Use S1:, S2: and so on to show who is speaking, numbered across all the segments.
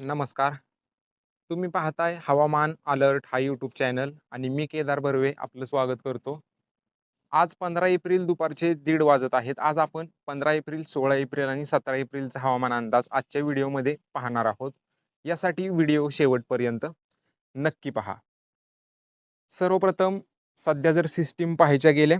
S1: नमस्कार. तुम्ही पाहताय हवामान अलर्ट हा यूट्यूब चॅनल आणि मी केदार बर्वे आपलं स्वागत करतो. आज पंधरा एप्रिल दुपारचे दीड वाजत आहेत. आज आपण पंधरा एप्रिल सोळा एप्रिल आणि सतरा एप्रिलचा हवामान अंदाज आजच्या व्हिडिओमध्ये पाहणार आहोत. यासाठी व्हिडिओ शेवटपर्यंत नक्की पहा. सर्वप्रथम सध्या जर सिस्टीम पाहायच्या गेल्या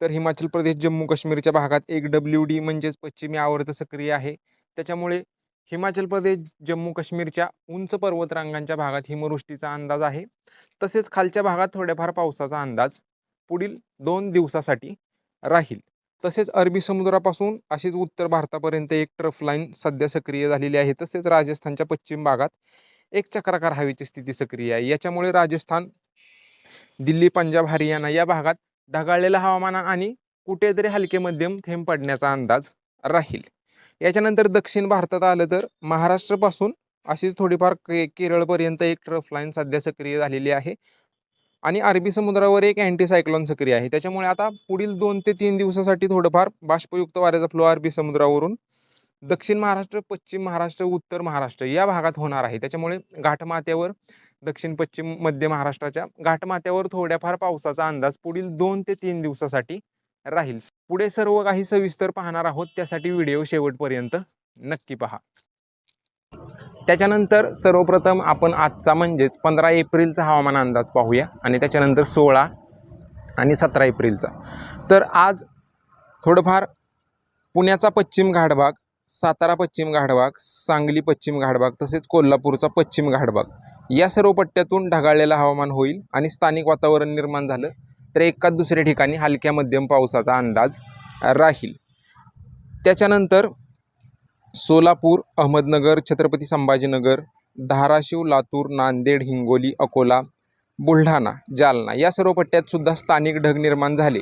S1: तर हिमाचल प्रदेश जम्मू काश्मीरच्या भागात एक डब्ल्यू डी म्हणजेच पश्चिमी आवर्त सक्रिय आहे. त्याच्यामुळे हिमाचल प्रदेश जम्मू काश्मीरच्या उंच पर्वतरांगांच्या भागात हिमवृष्टीचा अंदाज आहे. तसेच खालच्या भागात थोड्याफार पावसाचा अंदाज पुढील दोन दिवसासाठी राहील. तसेच अरबी समुद्रापासून अशीच उत्तर भारतापर्यंत एक ट्रफ लाईन सध्या सक्रिय झालेली आहे. तसेच राजस्थानच्या पश्चिम भागात एक चक्राकार हवेची स्थिती सक्रिय आहे. याच्यामुळे राजस्थान दिल्ली पंजाब हरियाणा या भागात ढगाळलेलं हवामान आणि कुठेतरी हलके मध्यम थेंब पडण्याचा अंदाज राहील. याच्यानंतर दक्षिण भारतात आलं तर महाराष्ट्रापासून अशीच थोडीफार के केरळपर्यंत एक ट्रफ लाईन सध्या सक्रिय झालेली आहे. आणि अरबी समुद्रावर एक अँटीसायक्लॉन सक्रिय आहे. त्याच्यामुळे आता पुढील दोन ते तीन दिवसासाठी थोडंफार बाष्पयुक्त वाऱ्याचा फ्लो अरबी समुद्रावरून दक्षिण महाराष्ट्र पश्चिम महाराष्ट्र उत्तर महाराष्ट्र या भागात होणार आहे. त्याच्यामुळे घाटमाथ्यावर दक्षिण पश्चिम मध्य महाराष्ट्राच्या घाटमाथ्यावर थोड्याफार पावसाचा अंदाज पुढील दोन ते तीन दिवसासाठी राहील. पुढे सर्व काही सविस्तर पाहणार आहोत त्यासाठी व्हिडिओ शेवटपर्यंत नक्की पहा. त्याच्यानंतर सर्वप्रथम आपण आजचा म्हणजेच पंधरा एप्रिलचा हवामान अंदाज पाहूया आणि त्याच्यानंतर सोळा आणि सतरा एप्रिलचा. तर आज थोडंफार पुण्याचा पश्चिम घाटभाग सातारा पश्चिम घाटभाग सांगली पश्चिम घाटभाग तसेच कोल्हापूरचा पश्चिम घाटभाग या सर्व पट्ट्यातून ढगाळलेलं हवामान होईल आणि स्थानिक वातावरण निर्माण झालं. तर एका दुसऱ्या ठिकाणी हलक्या मध्यम पावसाचा अंदाज राहील. त्याच्यानंतर सोलापूर अहमदनगर छत्रपती संभाजीनगर धाराशिव लातूर नांदेड हिंगोली अकोला बुलढाणा जालना या सर्व पट्ट्यात सुद्धा स्थानिक ढग निर्माण झाले.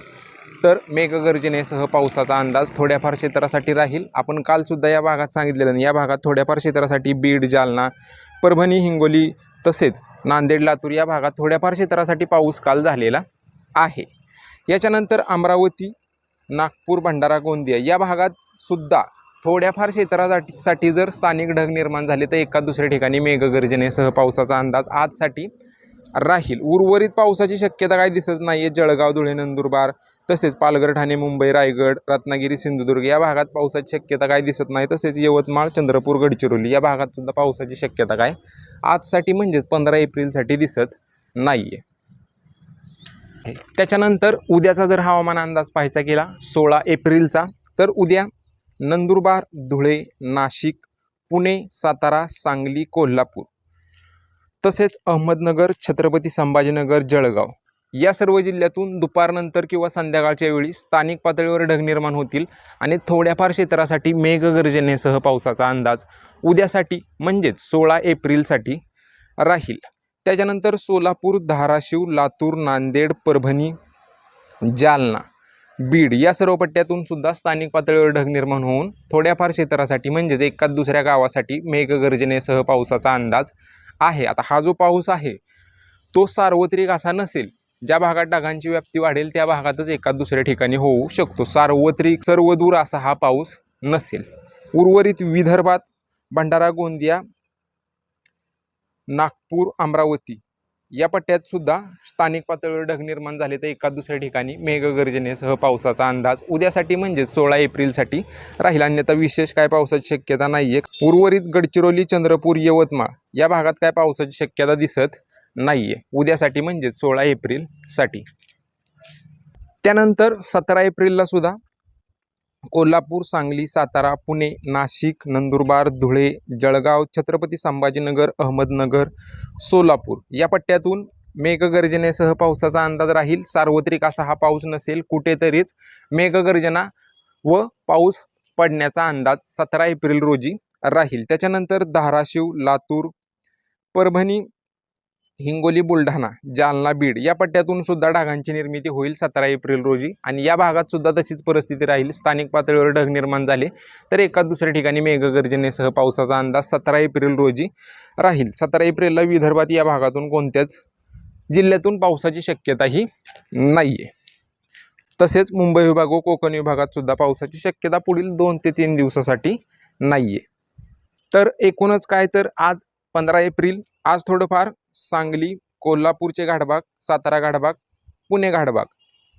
S1: तर मेघगर्जनेसह पावसाचा अंदाज थोड्याफार क्षेत्रासाठी राहील. आपण कालसुद्धा या भागात सांगितलेलं नाही. या भागात थोड्याफार क्षेत्रासाठी बीड जालना परभणी हिंगोली तसेच नांदेड लातूर या भागात थोड्याफार क्षेत्रासाठी पाऊस काल झालेला आहे. याच्यानंतर अमरावती नागपूर भंडारा गोंदिया या भागात सुद्धा थोड्याफार क्षेत्रासाठी जर स्थानिक ढग निर्माण झाले तर एका दुसऱ्या ठिकाणी मेघगर्जनेसह पावसाचा अंदाज आजसाठी राहील. उर्वरित पावसाची शक्यता काय दिसत नाही आहे जळगाव धुळे नंदुरबार तसेच पालघर ठाणे मुंबई रायगड रत्नागिरी सिंधुदुर्ग या भागात पावसाची शक्यता काय दिसत नाही. तसेच यवतमाळ चंद्रपूर गडचिरोली या भागात सुद्धा पावसाची शक्यता काय आजसाठी म्हणजेच पंधरा एप्रिलसाठी दिसत नाही आहे त्याच्यानंतर उद्याचा जर हवामान अंदाज पाहायचा गेला सोळा एप्रिलचा तर उद्या नंदुरबार धुळे नाशिक पुणे सातारा सांगली कोल्हापूर तसेच अहमदनगर छत्रपती संभाजीनगर जळगाव या सर्व जिल्ह्यातून दुपारनंतर किंवा संध्याकाळच्या वेळी स्थानिक पातळीवर ढग निर्माण होतील आणि थोड्याफार क्षेत्रासाठी मेघगर्जनेसह पावसाचा अंदाज उद्यासाठी म्हणजेच सोळा एप्रिलसाठी राहील. त्याच्यानंतर सोलापूर धाराशिव लातूर नांदेड परभणी जालना बीड या सर्व पट्ट्यातून सुद्धा स्थानिक पातळीवर ढग निर्माण होऊन थोड्याफार क्षेत्रासाठी म्हणजेच एका दुसऱ्या गावासाठी मेघगर्जनेसह पावसाचा अंदाज आहे. आता हा जो पाऊस आहे तो सार्वत्रिक असा नसेल. ज्या भागात ढगांची व्याप्ती वाढेल त्या भागातच एका दुसऱ्या ठिकाणी होऊ शकतो. सार्वत्रिक सर्वदूर असा हा पाऊस नसेल. उर्वरित विदर्भात भंडारा गोंदिया नागपूर अमरावती या पट्ट्यात सुद्धा स्थानिक पातळीवर ढग निर्माण झाले तर एका दुसऱ्या ठिकाणी मेघगर्जनेसह पावसाचा अंदाज उद्यासाठी म्हणजेच सोळा एप्रिलसाठी राहील. अन्यथा विशेष काय पावसाची शक्यता नाही आहे उर्वरित गडचिरोली चंद्रपूर यवतमाळ या भागात काय पावसाची शक्यता दिसत नाही आहे उद्यासाठी म्हणजेच सोळा एप्रिलसाठी. त्यानंतर सतरा एप्रिलला सुद्धा कोल्हापूर सांगली सातारा पुणे नाशिक नंदुरबार धुळे जळगाव छत्रपती संभाजीनगर अहमदनगर सोलापूर. या पट्ट्यातून मेघगर्जनेसह पावसाचा अंदाज राहील. सार्वत्रिक असा हा पाऊस नसेल कुठेतरीच मेघगर्जना व पाऊस पडण्याचा अंदाज सतरा एप्रिल रोजी राहील. त्याच्यानंतर धाराशिव लातूर परभणी हिंगोली बुलढाणा जालना बीड या पट्ट्यातून सुद्धा ढगांची निर्मिती होईल सतरा एप्रिल रोजी. आणि या भागात सुद्धा तशीच परिस्थिती राहील. स्थानिक पातळीवर ढग निर्माण झाले तर एका दुसऱ्या ठिकाणी मेघगर्जनेसह पावसाचा अंदाज सतरा एप्रिल रोजी राहील. सतरा एप्रिलला विदर्भात या भागातून कोणत्याच जिल्ह्यातून पावसाची शक्यताही नाही आहे तसेच मुंबई विभाग व कोकण विभागात सुद्धा पावसाची शक्यता पुढील दोन ते तीन दिवसासाठी नाही आहे तर एकूणच काय तर आज पंधरा एप्रिल आज थोडंफार सांगली कोल्हापूरचे घाटबाग सातारा घाटबाग पुणे घाटबाग.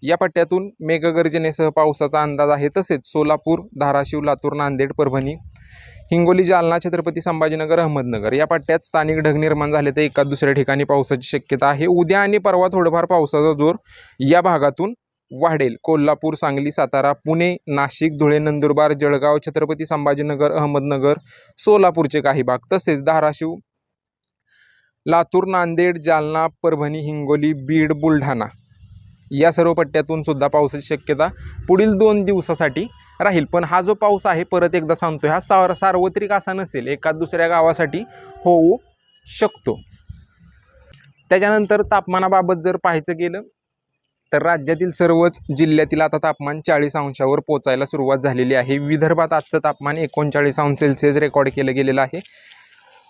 S1: या पट्ट्यातून मेघगर्जनेसह पावसाचा अंदाज आहे तसेच सोलापूर धाराशिव लातूर नांदेड परभणी हिंगोली जालना छत्रपती संभाजीनगर अहमदनगर या पट्ट्यात स्थानिक ढग निर्माण झाले तर एका दुसऱ्या ठिकाणी पावसाची शक्यता आहे. उद्या आणि परवा थोडंफार पावसाचा जोर या भागातून वाढेल. कोल्हापूर सांगली सातारा पुणे नाशिक धुळे नंदुरबार जळगाव छत्रपती संभाजीनगर अहमदनगर सोलापूरचे काही भाग तसेच धाराशिव लातूर नांदेड जालना परभणी हिंगोली बीड बुलढाणा या सर्व पट्ट्यातून सुद्धा पावसाची शक्यता पुढील दोन दिवसासाठी राहील. पण हा जो पाऊस आहे परत एकदा सांगतो हा सार सार्वत्रिक असा नसेल एका दुसऱ्या गावासाठी होऊ शकतो. त्याच्यानंतर तापमानाबाबत जर पाहायचं गेलं तर राज्यातील सर्वच जिल्ह्यातील आता तापमान चाळीस अंशावर पोचायला सुरुवात झालेली आहे. विदर्भात आजचं तापमान एकोणचाळीस अंश सेल्सिअस रेकॉर्ड केलं गेलेलं आहे.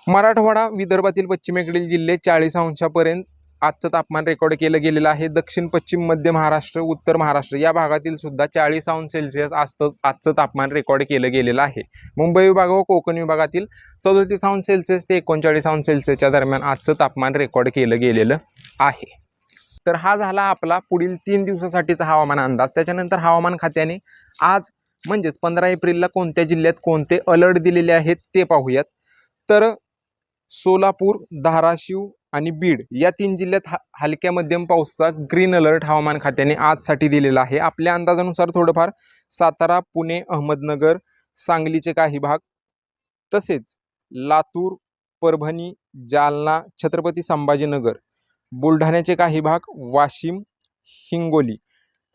S1: मराठवाडा विदर्भातील पश्चिमेकडील जिल्हे चाळीस अंशापर्यंत आजचं तापमान रेकॉर्ड केलं गेलेलं आहे. दक्षिण पश्चिम मध्य महाराष्ट्र उत्तर महाराष्ट्र या भागातील सुद्धा चाळीस अंश सेल्सिअस आजतंच आजचं तापमान रेकॉर्ड केलं गेलेलं आहे. मुंबई विभाग व कोकण विभागातील चौतीस अंश सेल्सिअस ते एकोणचाळीस अंश सेल्सिअसच्या दरम्यान आजचं तापमान रेकॉर्ड केलं गेलेलं आहे. तर हा झाला आपला पुढील तीन दिवसासाठीचा हवामान अंदाज. त्याच्यानंतर हवामान खात्याने आज म्हणजेच पंधरा एप्रिलला कोणत्या जिल्ह्यात कोणते अलर्ट दिलेले आहेत ते पाहूयात. तर सोलापूर धाराशिव आणि बीड या तीन जिल्ह्यात हा हलक्या मध्यम पावसाचा ग्रीन अलर्ट हवामान खात्याने आजसाठी दिलेला आहे. आपल्या अंदाजानुसार थोडंफार सातारा पुणे अहमदनगर सांगलीचे काही भाग तसेच लातूर परभणी जालना छत्रपती संभाजीनगर बुलढाण्याचे काही भाग वाशिम हिंगोली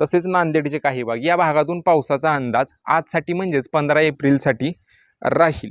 S1: तसेच नांदेडचे काही भाग या भागातून पावसाचा अंदाज आजसाठी म्हणजेच पंधरा एप्रिलसाठी राहील.